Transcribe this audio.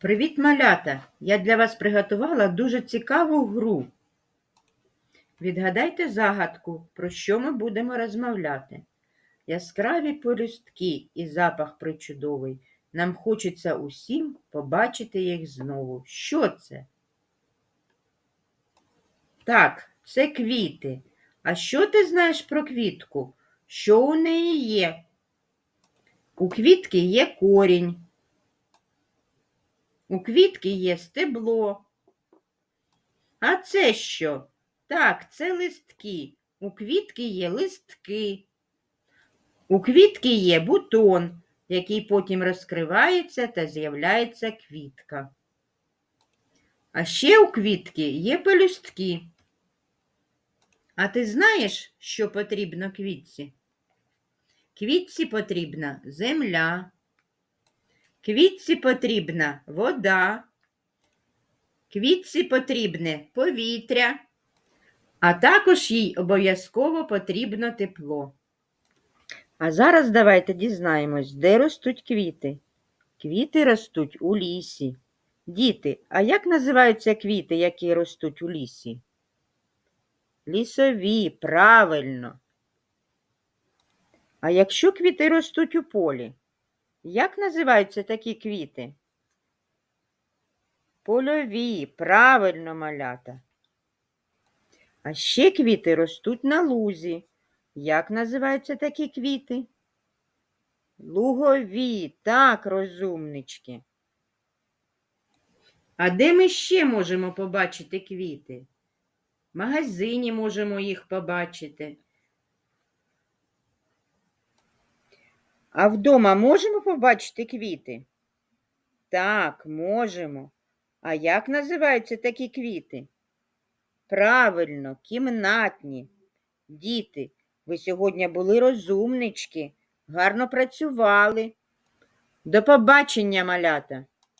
Привіт, малята! Я для вас приготувала дуже цікаву гру. Відгадайте загадку, про що ми будемо розмовляти. Яскраві полюстки і запах причудовий. Нам хочеться усім побачити їх знову. Що це? Так, це квіти. А що ти знаєш про квітку? Що у неї є? У квітки є корінь. У квітки є стебло. А це що? Так, це листки. У квітки є листки. У квітки є бутон, який потім розкривається та з'являється квітка. А ще у квітки є пелюстки. А ти знаєш, що потрібно квітці? Квітці потрібна земля. Квітці потрібна вода, квітці потрібне повітря, а також їй обов'язково потрібно тепло. А зараз давайте дізнаємось, де ростуть квіти. Квіти ростуть у лісі. Діти, а як називаються квіти, які ростуть у лісі? Лісові, правильно. А якщо квіти ростуть у полі? Як називаються такі квіти? Польові, правильно малята. А ще квіти ростуть на лузі. Як називаються такі квіти? Лугові, так, розумнички. А де ми ще можемо побачити квіти? В магазині можемо їх побачити. А вдома можемо побачити квіти? Так, можемо. А як називаються такі квіти? Правильно, кімнатні. Діти, ви сьогодні були розумнички, гарно працювали. До побачення, малята!